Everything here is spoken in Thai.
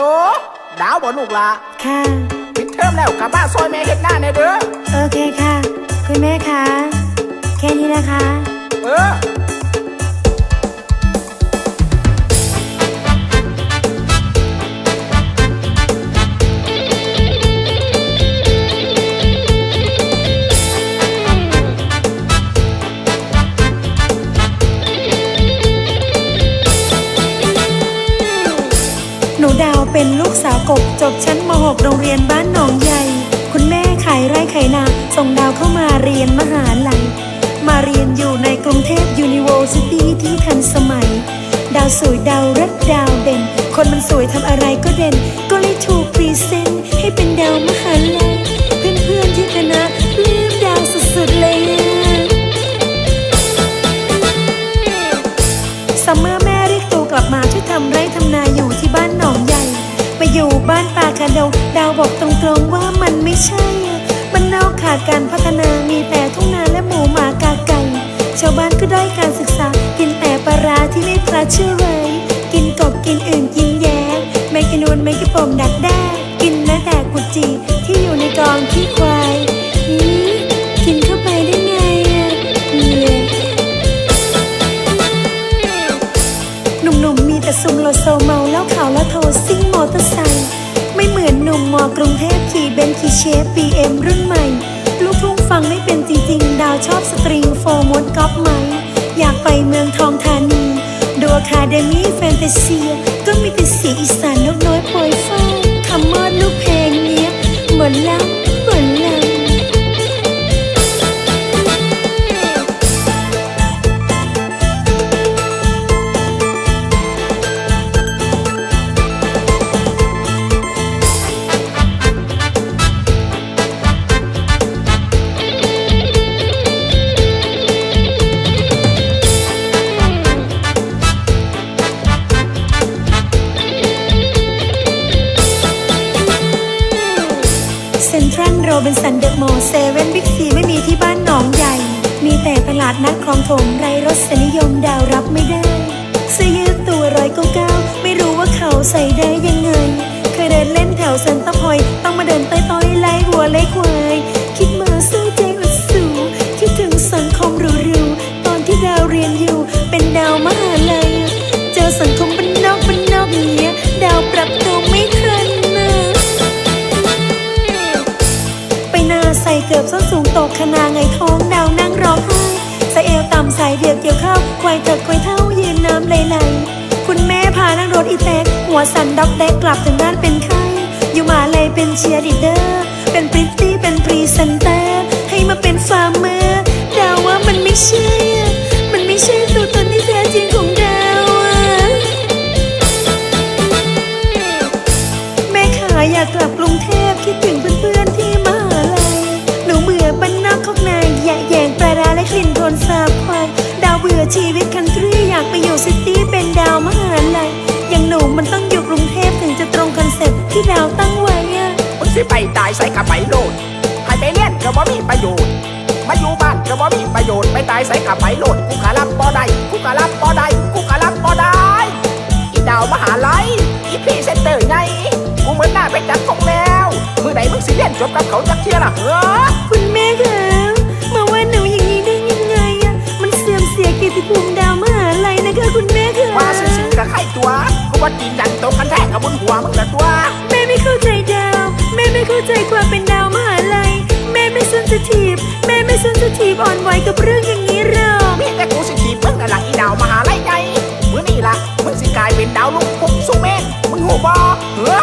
ลดาวบ่ลูกละค่ะปิดเทอมแล้วกลับบ้านซอยแม่เห็นหน้าในเด้อ โอเคค่ะ คุณแม่คะแค่นี้นะคะ เออ เป็นลูกสาวกบจบชั้นม .6 โรงเรียนบ้านหนองใหญ่ คุณแม่ขายไร่ขนาส่งดาวเข้ามาเรียนมหาลัย มาเรียนอยู่ในกรุงเทพ University ที่ทันสมัย ดาวสวยดาวรัดดาวเด่น คนมันสวยทำอะไรก็เด่น ก็เลยถูกพรีเซนต์ให้เป็นดาวมหาลัยเพื่อนๆที่คณะลืมดาวสุดๆเลยซัมเมอร์แม่เรียกตูกลับมาช่วยทำไร่ทำนาอยู่ที่บ้านหนองใหญ่ ไปอยู่บ้านป่าคาดง ดาวบอกตรงๆว่ามันไม่ใช่ มันนอกขาดการพัฒนามีแต่ทุ่งนาและหมูหมากาไก่ ชาวบ้านก็ได้การศึกษา กินแต่ปลาร้าที่ไม่พระเชื่อไรกินกบกินอื่นกินแย้ไม่กินนวลไม่กินปมดักแด้กินแม้แต่กุจีที่อยู่ในกองขี้ควายอืมกินเข้าไปได้ไงอะเหนื่อยหนุ่มๆมีแต่ซุมโลโซมา อเตอร์ไซค์ไม่เหมือนหนุ่มมอกรุงเทพขี่เบนซ์ขี่เชฟบีเอ็มรุ่นใหม่ ลูกทุ่งฟังไม่เป็นจริงๆ ดาวชอบสตริงโฟมดก๊อปไหม อยากไปเมืองทองธานี ดูอะคาเดมี่แฟนตาเซีย บินสันเดอะมอลเซเว่นบิ๊กซีไม่มีที่บ้านหนองใหญ่ มีแต่ตลาดนัดคลองถมไรรสนิยมดาวรับไม่ได้เสื้อยืดตัวร้อยเก้าเก้าไม่รู้ว่าเขาใส่ได้ เกือบส้นสูงตกขนาไงท้องดาวนั่งร้องไห้ใส่เอวต่ำใส่เดียวเกี่ยวข้าวควายเถิดควายเท่ายืนน้ำไหลๆคุณแม่พานั่งรถอีแตกหัวสั่นด็อกแดกกลับถึงบ้านเป็นไข้อยู่มาเลยเป็นเชียร์ลีเดอร์เป็นพริตตี้เป็นพรีเซนเตอร์ให้มาเป็นฟาร์มเมอร์ดาวว่ามันไม่ใช่ มันไม่ใช่ตัวตนที่แท้จริงของดาวแม่ขาอยากกลับกรุงเทพ อนเซ็ปต์ที่ดาวตั้งไว้อะมึงสิไปตายใส่กับไปโลดให้ไปเรียนก็บ่มีประโยชน์ มาอยู่บ้านก็บ่มีประโยชน์ ไปตายใส่กับไปโลดกูกะรับบ่ได้กูกะรับบ่ได้กูกะรับบ่ได้อีดาวมหาลัยอีพรีเซนเตอร์ไงกูเหมือนหน้าไปจัดของแล้วมือไหนมึงสิเรียนจบกับเขาจักเทียล่ะเฮ้อคุณแม่คะมาว่าหนูอย่างนี้ได้ยังไงอะมันเสื่อมเสียเกียรติภูมิดาวมหาลัยนะคะคุณแม่คะว่าซื่อๆกับใครตัวกูว่าจีนยันตกกันแท้กับบนหัวมึงละตัว ซิทีฟแม่ไม่เซนซิทีฟอ่อนไหวกับเรื่องอย่างนี้หรอกมีแต่กูสิทีบมึงน่ะล่ะอีดาวมหาลัยไงมื้อนี่ล่ะมึงสิกลายเป็นดาวลูกพุ่งสู้แม่นมึงหูบอเฮ้อ